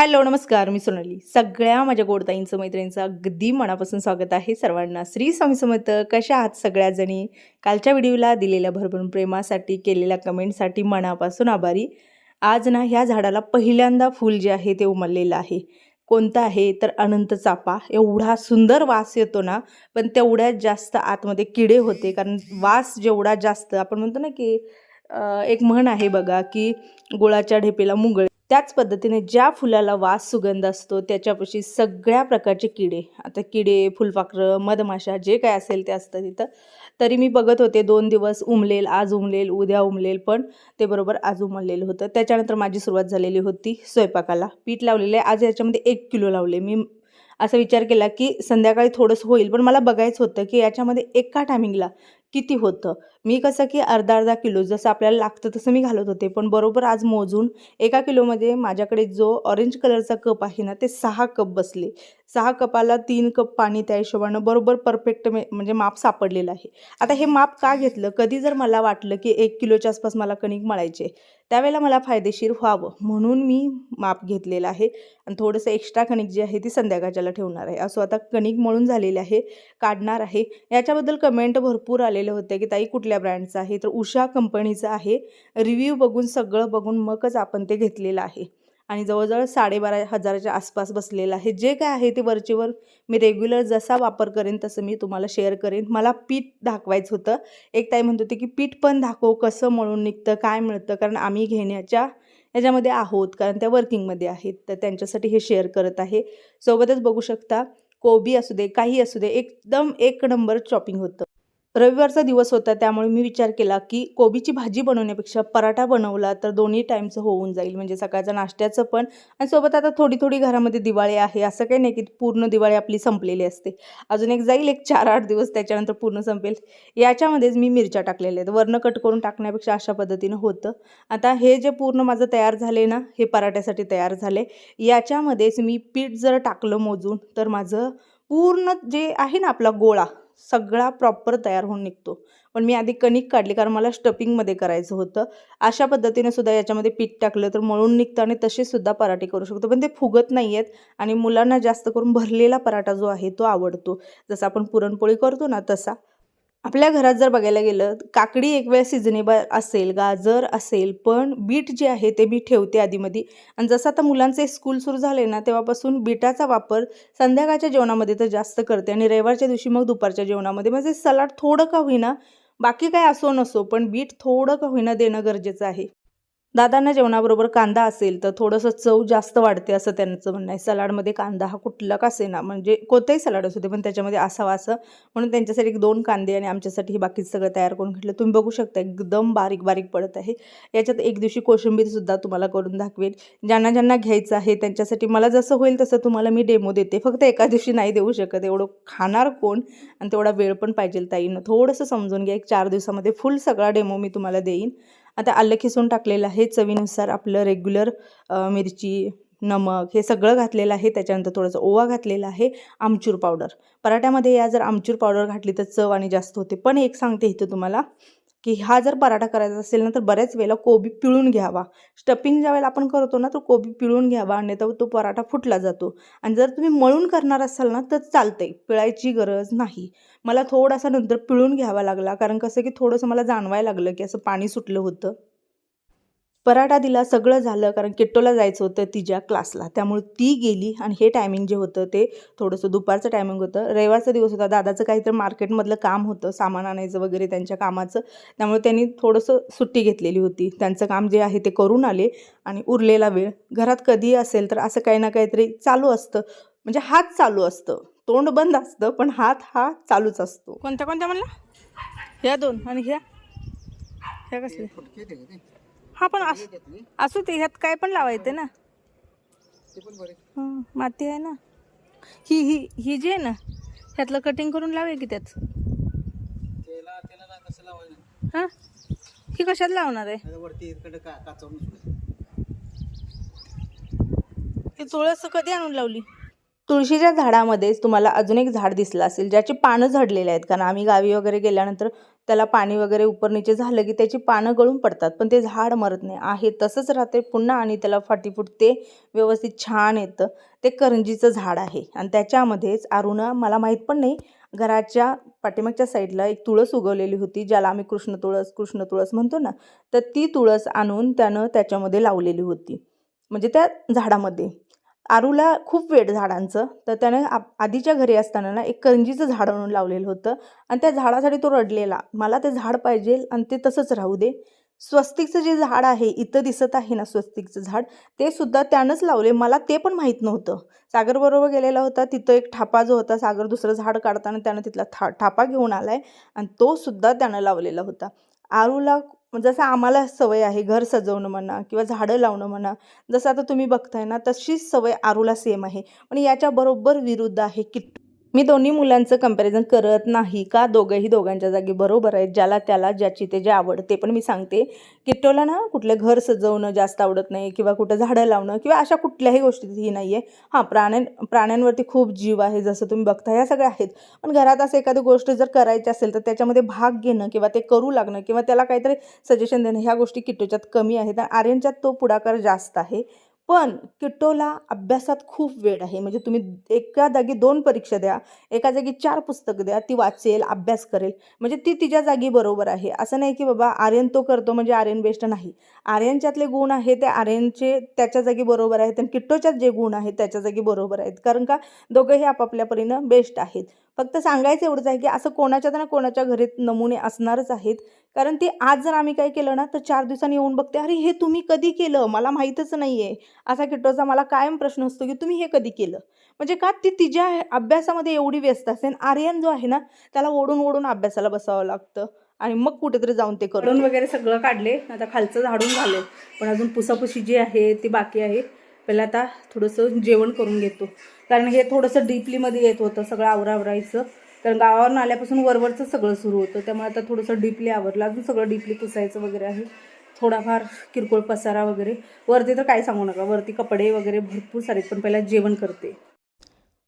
Hello नमस्कार मी सोनाली. सगळ्या माझ्या गोडताईंचं मैत्रिणींचं अगदी मनापासून स्वागत आहे सर्वांना. श्री स्वामी समर्थ कशा आहात सगळ्या जणी कालच्या व्हिडिओला दिलेल्या भरभरून प्रेमासाठी केलेल्या कमेंटसाठी मनापासून आभारी. आज ना ह्या झाडाला पहिल्यांदा फूल जे आहे ते उमललेलं आहे. कोणतं आहे? तर अनंत चापा. एवढा सुंदर वास येतो ना पण तेवढ्यात जास्त आतमध्ये किडे होते. कारण वास जेवढा जास्त आपण म्हणतो ना की एक म्हण आहे बघा की गुळाच्या ढेपेला मुंगळ त्याच पद्धतीने ज्या फुलाला वास सुगंध असतो त्याच्यापाशी सगळ्या प्रकारचे किडे. आता किडे फुलपाखरं मधमाशा जे काय असेल ते असतं तिथं. तरी मी बघत होते दोन दिवस उमलेल आज उमलेल उद्या उमलेल पण ते बरोबर आज उमललेलं होतं. त्याच्यानंतर माझी सुरुवात झालेली होती स्वयंपाकाला. पीठ लावलेलं आहे. आज याच्यामध्ये एक किलो लावले. मी असा विचार केला की संध्याकाळी थोडंसं होईल पण मला बघायचं होतं की याच्यामध्ये एका टायमिंगला किती होतं? मी कसं की अर्धा अर्धा किलो जसं आपल्याला लागतं तसं मी घालत होते. पण बरोबर आज मोजून एका किलोमध्ये माझ्याकडे जो ऑरेंज कलरचा कप आहे ना ते सहा कप बसले. सहा कपाला तीन कप पाणी त्या हिशोबानं बरोबर परफेक्ट म्हणजे माप सापडलेलं आहे. आता हे माप का घेतलं? कधी जर मला वाटलं की एक किलोच्या आसपास मला कणिक मळायचे त्यावेळेला मला फायदेशीर व्हावं म्हणून मी माप घेतलेलं आहे. आणि थोडंसं एक्स्ट्रा कणिक जी आहे ती संध्याकाळच्याला ठेवणार आहे. असं आता कणिक मळून झालेले आहे काढणार आहे. याच्याबद्दल कमेंट भरपूर आले. आलेले होते की ताई कुठल्या ब्रँडचं आहे? तर उषा कंपनीचं आहे. रिव्ह्यू बघून सगळं बघून मगच आपण ते घेतलेलं आहे. आणि जवळजवळ साडेबारा हजाराच्या आसपास बसलेलं आहे. जे काय आहे ते वरचेवर मी रेग्युलर जसा वापर करेन तसं मी तुम्हाला शेअर करेन. मला पीठ दाखवायचं होतं. एक ताई म्हणत होते की पीठ पण दाखव कसं मळून निघतं काय मिळतं? कारण आम्ही घेण्याच्या याच्यामध्ये आहोत कारण त्या वर्किंगमध्ये आहेत. तर त्यांच्यासाठी हे शेअर करत आहे. सोबतच बघू शकता कोबी असू दे काही असू दे एकदम एक नंबर चॉपिंग होतं. रविवारचा दिवस होता त्यामुळे मी विचार केला की कोबीची भाजी बनवण्यापेक्षा पराठा बनवला तर दोन्ही टाईमचं होऊन जाईल. म्हणजे सकाळचं नाश्त्याचं पण आणि सोबत आता थोडी थोडी घरामध्ये दिवाळी आहे. असं काही नाही की पूर्ण दिवाळी आपली संपलेली असते. अजून एक जाईल एक चार आठ दिवस त्याच्यानंतर पूर्ण संपेल. याच्यामध्येच मी मिरच्या टाकलेल्या आहेत. वर्ण कट करून टाकण्यापेक्षा अशा पद्धतीनं होतं. आता हे जे पूर्ण माझं तयार झाले ना हे पराठ्यासाठी तयार झाले याच्यामध्येच मी पीठ जर टाकलं मोजून तर माझं पूर्ण जे आहे ना आपला गोळा सगळा प्रॉपर तयार होऊन निघतो. पण मी आधी कणिक काढली कारण मला स्टपिंगमध्ये करायचं होतं. अशा पद्धतीने सुद्धा याच्यामध्ये पीठ टाकलं तर मळून निघतं आणि तसेसुद्धा पराठे करू शकतो. पण ते फुगत नाही आहेत आणि मुलांना जास्त करून भरलेला पराठा जो आहे तो आवडतो. जसं आपण पुरणपोळी करतो ना तसा. आपल्या घरात जर बघायला गेलं काकडी एक वेळ सिजनेबल असेल गाजर असेल पण बीट जे आहे ते मी ठेवते आधीमध्ये आणि जसं आता मुलांचे स्कूल सुरू झाले ना तेव्हापासून बीटाचा वापर संध्याकाळच्या जेवणामध्ये तर जास्त करते आणि रविवारच्या दिवशी मग दुपारच्या जेवणामध्ये. म्हणजे सलाड थोडं का होईना बाकी काय असो नसो पण बीट थोडं का होईना देणं गरजेचं आहे. दादांना जेवणाबरोबर कांदा असेल तर थोडंसं चव जास्त वाढते असं त्यांचं म्हणणं आहे. सलाडमध्ये कांदा हा कुठला का असेना म्हणजे कोणताही सलाड असू दे पण त्याच्यामध्ये असावा असं. म्हणून त्यांच्यासाठी एक दोन कांदे आणि आमच्यासाठी हे बाकीचं सगळं तयार करून घेतलं. तुम्ही बघू शकता एकदम बारीक बारीक पडत आहे. याच्यात एक दिवशी कोशिंबीरसुद्धा तुम्हाला करून दाखवेल ज्यांना ज्यांना घ्यायचं आहे त्यांच्यासाठी मला जसं होईल तसं तुम्हाला मी डेमो देते. फक्त एका दिवशी नाही देऊ शकत. एवढं खाणार कोण? आणि तेवढा वेळ पण पाहिजे ताईनं. थोडंसं समजून घ्या. एक चार दिवसामध्ये फुल सगळा डेमो मी तुम्हाला देईन. आता आलं खिसून टाकलेलं आहे. चवीनुसार आपलं रेग्युलर मिरची नमक हे सगळं घातलेलं आहे. त्याच्यानंतर थोडंसं ओवा घातलेला आहे. आमचूर पावडर पराठ्यामध्ये या जर आमचूर पावडर घातली तर चव आणि जास्त होते. पण एक सांगते इथं तुम्हाला. की हा जर पराठा करायचा असेल ना तर बऱ्याच वेळेला कोबी पिळून घ्यावा. स्टपिंग ज्या वेळेला आपण करतो ना तर कोबी पिळून घ्यावा आणि तर तो पराठा फुटला जातो. आणि जर तुम्ही मळून करणार असाल ना तर चालतंय पिळायची गरज नाही. मला थोडासा नंतर पिळून घ्यावा लागला कारण कसं की थोडंसं मला जाणवायला लागलं की असं पाणी सुटलं होतं. पराठा दिला सगळं झालं कारण किट्टोला जायचं होतं तिच्या क्लासला. त्यामुळे ती गेली आणि हे टायमिंग जे होतं ते थोडंसं दुपारचं टायमिंग होतं. रविवारचा दिवस होता दादाचं काहीतरी मार्केटमधलं काम होतं सामान आणायचं वगैरे त्यांच्या कामाचं. त्यामुळे त्यांनी थोडंसं सुट्टी घेतलेली होती. त्यांचं काम जे आहे ते करून आले आणि उरलेला वेळ. घरात कधी असेल तर असं काही ना काहीतरी चालू असतं. म्हणजे हात चालू असतं. तोंड बंद असतं पण हात हा चालूच असतो. कोणत्या कोणत्या म्हणला? ह्या दोन आणि ह्या. ह्या कसले? हा पण अस असू ते ह्यात काय पण लावायचं ना. हं, माती आहे ना. ही ही ही जी आहे ना ह्यातलं कटिंग करून लावूया की त्यात? हां? ही कशात लावणार आहे? वरती इकडे का काचवून ही तुळस कधी आणून लावली? तुळशीच्या झाडामध्येच तुम्हाला अजून एक झाड दिसलं असेल ज्याची पानं झडलेली आहेत. कारण आम्ही गावी वगैरे गेल्यानंतर त्याला पाणी वगैरे उपर नीचे झालं की त्याची पानं गळून पडतात. पण ते झाड मरत नाही. आहे तसंच राहते पुन्हा आणि त्याला फाटी फुटते व्यवस्थित छान येतं. ते करंजीचं झाड आहे. आणि त्याच्यामध्येच आरुणा मला माहीत पण नाही घराच्या पाठीमागच्या साईडला एक तुळस उगवलेली होती ज्याला आम्ही कृष्ण तुळस कृष्ण तुळस म्हणतो ना तर ती तुळस आणून त्यानं त्याच्यामध्ये लावलेली होती. म्हणजे त्या झाडामध्ये. आरूला खूप वेळ झाडांचं. तर त्यानं आप आधीच्या घरी असताना ना एक करंजीचं झाड आणून लावलेलं होतं आणि त्या झाडासाठी तो रडलेला. मला ते झाड पाहिजे आणि ते तसंच राहू दे. स्वस्तिकचं जे झाड आहे इथं दिसत आहे ना स्वस्तिकचं झाड ते सुद्धा त्यानंच लावले. मला ते पण माहीत नव्हतं. सागरबरोबर गेलेला होता. तिथं एक ठापा जो होता सागर दुसरं झाड काढताना त्यानं तिथला था ठापा घेऊन आला आहे आणि तो सुद्धा त्यानं लावलेला होता. आरूला जसं आम्हाला सवय आहे घर सजवणं म्हणा किंवा झाडं लावणं म्हणा जसं आता तुम्ही बघताय ना तशीच सवय आरूला सेम आहे. पण याच्या बरोबर विरुद्ध आहे किट मी दोन्ही मुलांचं कंपॅरिझन करत नाही का? दोघंही दोघांच्या जागी बरोबर आहेत. ज्याला त्याला ज्याची ते जे आवड ते पण मी सांगते किट्टोला ना कुठलं घर सजवणं जास्त आवडत नाही किंवा कुठं झाडं लावणं किंवा अशा कुठल्याही गोष्टीत ही नाही आहे हां प्राण्यां प्राण्यांवरती खूप जीव आहे जसं तुम्ही बघता. ह्या सगळ्या आहेत. पण घरात असं एखादी गोष्ट जर करायची असेल तर त्याच्यामध्ये भाग घेणं किंवा ते करू लागणं किंवा त्याला काहीतरी सजेशन देणं ह्या गोष्टी किट्टोच्यात कमी आहेत. आणि आर्यनच्यात तो पुढाकार जास्त आहे. पण किट्टोला अभ्यासात खूप वेळ आहे. म्हणजे तुम्ही एका जागी दोन परीक्षा द्या एका जागी चार पुस्तकं द्या ती वाचेल अभ्यास करेल. म्हणजे ती तिच्या जागी बरोबर आहे. असं नाही की बाबा आर्यन तो करतो म्हणजे आर्यन बेस्ट नाही. आर्यनच्यातले गुण आहे ते आर्यनचे त्याच्या जागी बरोबर आहेत आणि किट्टोच्यात जे गुण आहेत त्याच्या जागी बरोबर आहेत. कारण का? दोघंही आपापल्या परीनं बेस्ट आहेत. फक्त सांगायचं एवढंच आहे की असं कोणाच्या ना कोणाच्या घरी नमुने असणारच आहेत. कारण ते आज जर आम्ही काय केलं ना तर चार दिवसांनी येऊन बघते अरे हे तुम्ही कधी केलं? मला माहीतच नाही आहे असा किटोचा मला कायम प्रश्न असतो की तुम्ही हे कधी केलं? म्हणजे का ती तिच्या अभ्यासामध्ये एवढी व्यस्त असते आणि आर्यन जो आहे ना त्याला ओढून ओढून अभ्यासाला बसावं लागतं. आणि मग कुठेतरी जाऊन ते करून वगैरे सगळं काढले आता खालचं झाडून झालं पण अजून पुसापुशी जी आहे ती बाकी आहे. पहिला आता थोडंसं जेवण करून घेतो. कारण हे थोडंसं डीपलीमध्ये येत होतं सगळं आवरावरायचं. कारण गावावरून आल्यापासून वरवरचं सगळं सुरू होतं. त्यामुळे आता थोडंसं डीपली आवरलं. अजून सगळं डीपली पुसायचं वगैरे आहे. थोडाफार किरकोळ पसारा वगैरे. वरती तर काय सांगू नका. वरती कपडे वगैरे भरपूर सारे पण पहिला जेवण करते.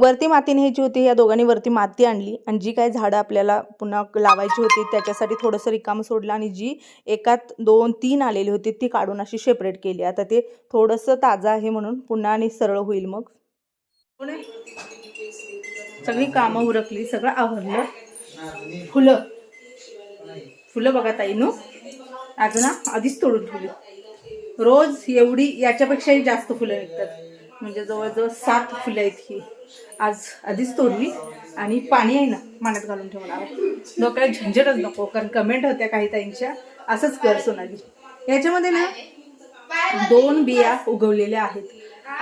वरती माती न्यायची होती. या दोघांनी वरती माती आणली. आणि जी काय झाडं आपल्याला पुन्हा लावायची होती त्याच्यासाठी थोडंसं रिकामं सोडलं आणि जी एकात दोन तीन आलेली होती ती काढून अशी सेपरेट केली. आता ते थोडंसं ताजं आहे म्हणून पुन्हा आणि सरळ होईल मग. सगळी कामं उरकली सगळं आवरलं. फुलं. फुलं बघा ताई नू. आज ना आधीच तोडून ठेवली. रोज एवढी याच्यापेक्षाही जास्त फुलं निघतात. म्हणजे जवळजवळ सात फुलं आहेत ही. आज आधीच तोडली आणि पाणी आहे ना पाण्यात घालून ठेवणार आहे. डोक्याला झंझटच नको कारण कमेंट होत्या काही ताईंच्या. असंच कर सोनाली. याच्यामध्ये ना दोन बिया उगवलेल्या आहेत.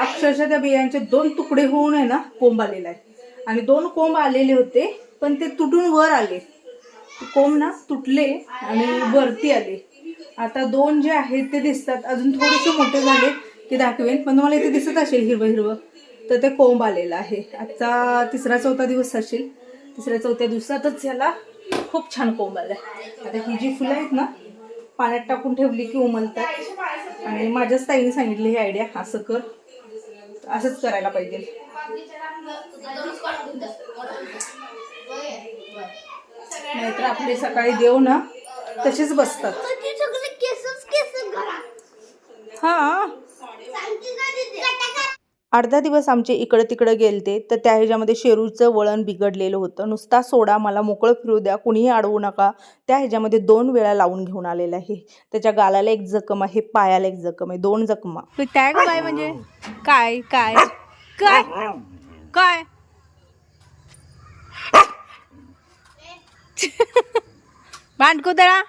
अक्षरशः त्या बियांचे दोन तुकडे होऊन आहे ना कोंब आलेला आहे आणि दोन कोंब आलेले होते पण ते तुटून वर आले. कोंब ना तुटले आणि वरती आले. आता दोन जे आहेत ते दिसतात. अजून थोडेसे मोठे झाले की दाखवेन पण तुम्हाला इथे दिसत असेल हिरवं हिरवं. तर ते कोंब आलेलं आहे. आजचा तिसरा चौथा दिवस असेल. तिसऱ्या चौथ्या दिवसातच याला खूप छान कोंब आलाय. आता ही जी फुलं आहेत ना पाण्यात टाकून ठेवली की उमलतात. आणि माझ्याच ताईने सांगितली ही आयडिया असं कर. असंच करायला पाहिजे. नाहीतर आपले सकाळी देव ना तसेच बसतात. हा. अर्धा दिवस आमचे इकडं तिकडं गेलते तर त्या ह्याच्यामध्ये शेरूचं वळण बिघडलेलं होतं. नुसता सोडा मला मोकळं फिरू द्या कुणीही अडवू नका. त्या ह्याच्यामध्ये दोन वेळा लावून घेऊन आलेलं आहे. त्याच्या गालाला एक जखम आहे पायाला एक जखम आहे दोन जखमा. काय काय म्हणजे काय काय काय काय? भांडकुदळा?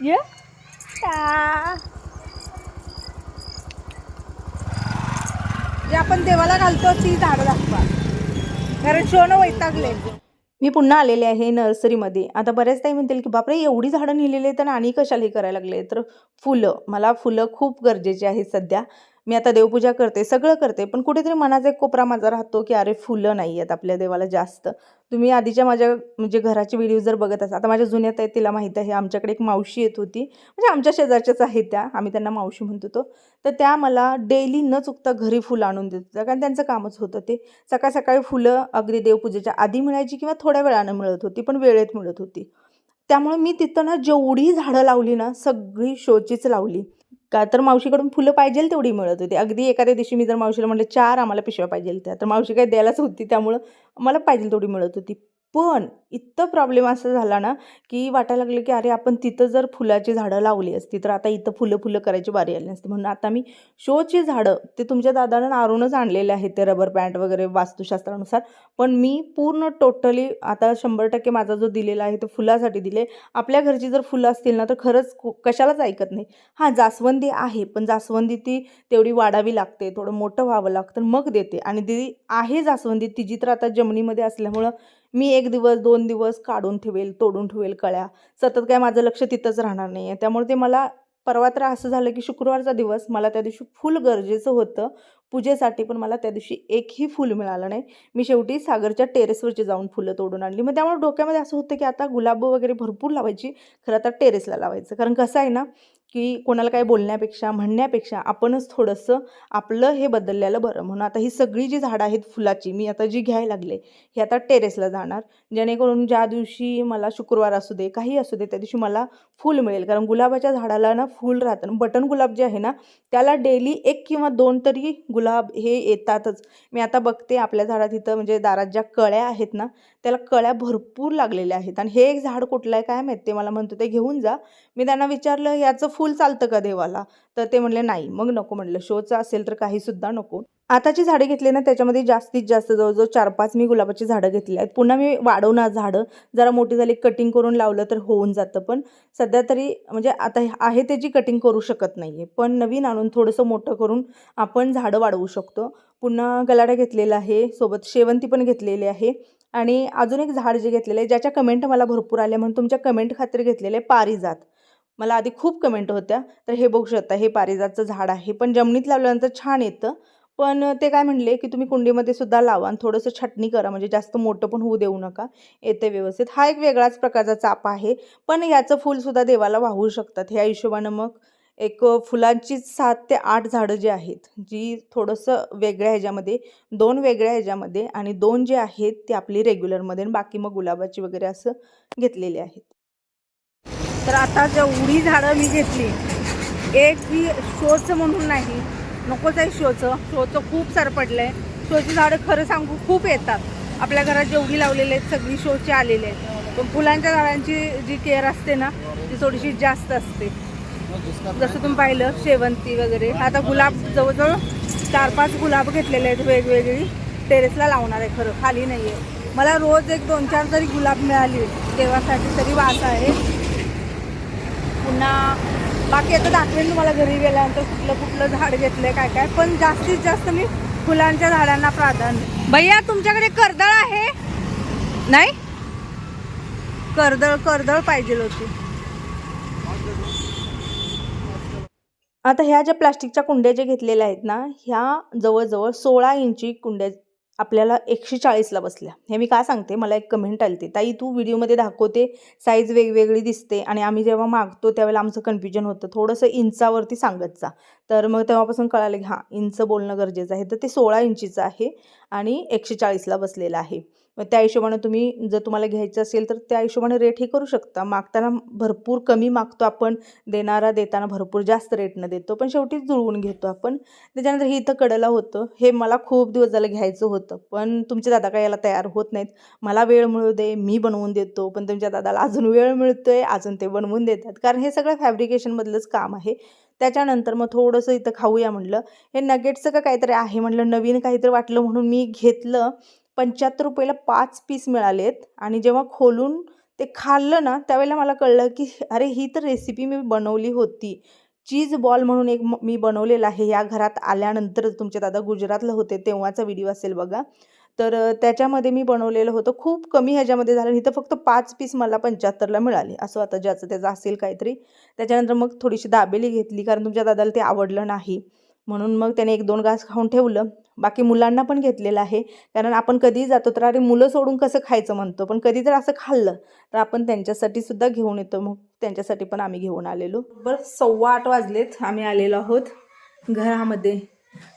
ये. जे आपण देवाला घालतो ती झाडं दाखवा. कारण शोनं वैतागले. मी पुन्हा आलेले आहे नर्सरीमध्ये. आता बऱ्याच ताई म्हणतील की बापरे एवढी झाडं नेलेली आहेत आणि आणि कशाला हे करायला लागले? तर फुलं मला फुलं खूप गरजेची आहेत सध्या. मी आता देवपूजा करते सगळं करते पण कुठेतरी मनाचा एक कोपरा माझा राहतो की अरे फुलं नाही आहेत आपल्या देवाला जास्त. तुम्ही आधीच्या माझ्या म्हणजे घराचे व्हिडिओ जर बघत असाल आता माझ्या जुन्यात आहेत तिला माहीत आहे आमच्याकडे एक मावशी येत होती. म्हणजे आमच्या शेजारच्याच आहेत त्या आम्ही त्यांना मावशी म्हणत होतो. तर त्या मला डेली न चुकता घरी फुलं आणून देत होत्या कारण त्यांचं कामच होतं ते. सकाळ सकाळी फुलं अगदी देवपूजेच्या आधी मिळायची किंवा थोड्या वेळानं मिळत होती पण वेळेत मिळत होती. त्यामुळे मी तिथं ना जेवढी झाडं लावली ना सगळी शोचीच लावली. का तर मावशीकडून फुलं पाहिजे तेवढी मिळत होती. अगदी एखाद्या दिवशी मी जर मावशीला म्हटलं चार आम्हाला पिशव्या पाहिजे त्या. तर मावशी काही द्यायलाच होती त्यामुळं मला पाहिजे तेवढी मिळत होती. पण इतकं प्रॉब्लेम असा झाला ना की वाटायला लागलं की अरे आपण तिथं जर फुलाची झाडं लावली असती तर आता इथं फुलं फुलं करायची बारी आली नसती. म्हणून आता मी शोची झाडं ते तुमच्या दादानं नारूनच आणलेले आहेत ते रबर पॅन्ट वगैरे वास्तुशास्त्रानुसार. पण मी पूर्ण टोटली आता शंभर टक्के माझा जो दिलेला आहे तो फुलासाठी दिले. आपल्या घरची जर फुलं असतील ना तर खरंच कु- कशालाच ऐकत नाही. हां जास्वंदी आहे पण जास्वंदी ती तेवढी वाढावी लागते थोडं मोठं व्हावं लागतं मग देते. आणि ती आहे जास्वंदी ती जी तर आता जमिनीमध्ये असल्यामुळं मी एक दिवस दोन दिवस काढून ठेवेल तोडून ठेवेल कळ्या. सतत काय माझं लक्ष तिथंच राहणार नाही आहे त्यामुळे ते मला परवा तर असं झालं की शुक्रवारचा दिवस मला त्या दिवशी फुल गरजेचं होतं. पूजेसाठी पण मला त्या दिवशी एकही फुल मिळालं नाही. मी शेवटी सागरच्या टेरेसवरची जाऊन फुलं तोडून आणली. मग त्यामुळे डोक्यामध्ये असं होतं की आता गुलाब वगैरे भरपूर लावायची खरं आता टेरेसला लावायचं. कारण कसं आहे ना की कोणाला काय बोलण्यापेक्षा म्हणण्यापेक्षा आपणच थोडंसं आपलं हे बदललेलं बरं. म्हणून आता ही सगळी जी झाडं आहेत फुलाची मी आता जी घ्यायला लागले ही आता टेरेसला जाणार. जेणेकरून ज्या दिवशी मला शुक्रवार असू दे काही असू दे त्या दिवशी मला फूल मिळेल. कारण गुलाबाच्या झाडाला ना फूल राहतं. बटन गुलाब जे आहे ना त्याला डेली एक किंवा दोन तरी गुलाब हे येतातच. मी आता बघते आपल्या झाडात इथं म्हणजे दारात ज्या कळ्या आहेत ना त्याला कळ्या भरपूर लागलेल्या आहेत. आणि हे एक झाड कुठलं आहे काय माहीत? ते मला म्हणतो ते घेऊन जा. मी त्यांना विचारलं याचं फूल चालतं का देवाला? तर ते म्हणले नाही. मग नको म्हणलं. शोचं असेल तर काहीसुद्धा नको. आताची झाडे घेतली ना त्याच्यामध्ये जास्तीत जास्त जवळजवळ चार पाच मी गुलाबाची झाडं घेतली आहेत. पुन्हा मी वाढवणार झाडं. जरा मोठी झाली कटिंग करून लावलं तर होऊन जातं. पण सध्या तरी म्हणजे आता हे- आहे त्याची कटिंग करू शकत नाही आहे पण नवीन आणून थोडंसं मोठं करून आपण झाडं वाढवू शकतो. पुन्हा गलाडा घेतलेला आहे सोबत शेवंती पण घेतलेली आहे. आणि अजून एक झाड जे घेतलेलं आहे ज्याच्या कमेंट मला भरपूर आल्या. म्हणून तुमच्या कमेंट खात्री घेतलेले आहे पारिजात. मला आधी खूप कमेंट होत्या. तर हे बघू शकता हे पारिजातचं झाड आहे. पण जमिनीत लावल्यानंतर छान येतं. पण ते काय म्हणले की तुम्ही कुंडीमध्ये सुद्धा लावा आणि थोडंसं छटणी करा म्हणजे जास्त मोठं पण होऊ देऊ नका येते व्यवस्थित. हा एक वेगळाच प्रकारचा चाप आहे पण याचं फूलसुद्धा देवाला वाहू शकतात. ह्या हिशोबानं मग एक फुलांची सात ते आठ झाडं जी आहेत जी थोडंसं वेगळ्या ह्याच्यामध्ये दोन वेगळ्या ह्याच्यामध्ये आणि दोन जे आहेत ते आपली रेग्युलरमध्ये आणि बाकी मग गुलाबाची वगैरे असं घेतलेली आहेत. तर आता जेवढी झाडं मी घेतली एक ही शोच म्हणून नाही नकोच आहे शोचं. शोचं खूप सारं पडलं आहे शोची झाडं खरं सांगू खूप येतात. आपल्या घरात जेवढी लावलेले आहेत सगळी शोची आलेले आहेत. पण फुलांच्या झाडांची जी केअर असते ना ती थोडीशी जास्त असते. जसं तुम्ही पाहिलं शेवंती वगैरे. आता गुलाब जवळजवळ चार पाच गुलाब घेतलेले आहेत वेगवेगळी. टेरेसला लावणार आहे खरं खाली नाही आहे मला रोज एक दोन चार तरी गुलाब मिळाली देवासाठी तरी वास आहे. पुन्हा बाकी आता दाखवेन तुम्हाला घरी गेल्यानंतर कुठलं कुठलं झाड घेतलंय काय काय. पण जास्तीत जास्त मी फुलांच्या झाडांना प्राधान्य भैया तुमच्याकडे कर्दळ आहे? नाही? कर्दळ कर्दळ पाहिजे होती. आता ह्या ज्या प्लास्टिकच्या कुंड्या ज्या घेतलेल्या आहेत ना ह्या जवळजवळ सोळा इंची कुंड्या आपल्याला एकशे चाळीसला बसल्या. हे मी काय सांगते? मला एक कमेंट आली ती. ताई तू व्हिडिओमध्ये दाखवते साईज वेगवेगळी दिसते आणि आम्ही जेव्हा मागतो त्यावेळेला आमचं कन्फ्युजन होतं. थोडंसं इंचावरती सांगत जा. तर मग तेव्हापासून कळालं की हां इंच बोलणं गरजेचं आहे. तर ते सोळा इंचीचं आहे आणि एकशे चाळीसला बसलेलं आहे. मग त्या हिशोबानं तुम्ही जर तुम्हाला घ्यायचं असेल तर त्या हिशोबाने रेट हे करू शकता. मागताना भरपूर कमी मागतो आपण देणारा देताना भरपूर जास्त रेटनं देतो पण शेवटी जुळवून घेतो आपण. त्याच्यानंतर हे इथं कडला होतं. हे मला खूप दिवस झालं घ्यायचं होतं पण तुमचे दादा काय याला तयार होत नाहीत. मला वेळ मिळू दे मी बनवून देतो पण तुमच्या दादाला अजून वेळ मिळतो आहे अजून ते बनवून देतात. कारण हे सगळं फॅब्रिकेशनमधलंच काम आहे. त्याच्यानंतर मग थोडंसं इथं खाऊया म्हटलं हे नगेट्सचं का काहीतरी आहे म्हटलं नवीन काहीतरी वाटलं म्हणून मी घेतलं. पंच्याहत्तर रुपयाला पाच पीस मिळालेत. आणि जेव्हा खोलून ते खाल्लं ना त्यावेळेला मला कळलं की अरे ही तर रेसिपी मी बनवली होती. चीज बॉल म्हणून एक म- मी बनवलेला आहे. या घरात आल्यानंतर तुमचे दादा गुजरातला होते तेव्हाचा व्हिडिओ असेल बघा. तर त्याच्यामध्ये मी बनवलेलं होतं. खूप कमी ह्याच्यामध्ये झालं इथं फक्त पाच पीस मला पंच्याहत्तरला मिळाले. असं आता ज्याचं त्याचं असेल काहीतरी. त्याच्यानंतर मग थोडीशी दाबेली घेतली कारण तुमच्या दादाला ते आवडलं नाही. म्हणून मग त्याने एक दोन घास खाऊन ठेवलं. बाकी मुलांना पण घेतलेलं आहे. कारण आपण कधीही जातो तर अरे मुलं सोडून कसं खायचं? म्हणतो. पण कधी जर असं खाल्लं तर आपण त्यांच्यासाठी सुद्धा घेऊन येतो. मग त्यांच्यासाठी पण आम्ही घेऊन आलेलो. बरं सव्वा आठ वाजलेत. आम्ही आलेलो आहोत घरामध्ये.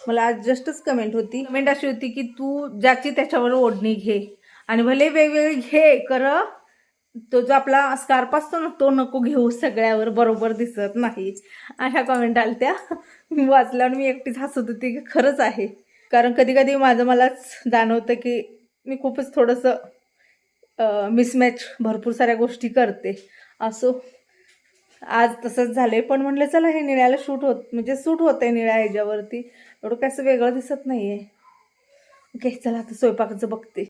मला आज जस्टच कमेंट होती. कमेंट अशी होती की तू ज्याची त्याच्यावर ओढणी घे. आणि भले वेगवेगळी घे कर तो जो आपला स्कार्प असतो ना तो नको घेऊ सगळ्यावर बरोबर दिसत नाही. अशा कमेंट आल्या त्या वाचल्यावर मी एकटीच हसत होती की खरंच आहे. कारण कधी कधी माझं मलाच जाणवतं की मी खूपच थोडंसं मिसमॅच भरपूर साऱ्या गोष्टी करते. असो आज तसंच झालंय. पण म्हटलं चला हे निळ्याला शूट होत म्हणजे सूट आहे निळ्या ह्याच्यावरती. एवढं काय असं वेगळं दिसत नाही आहे ओके चला आता स्वयंपाकाचं बघते.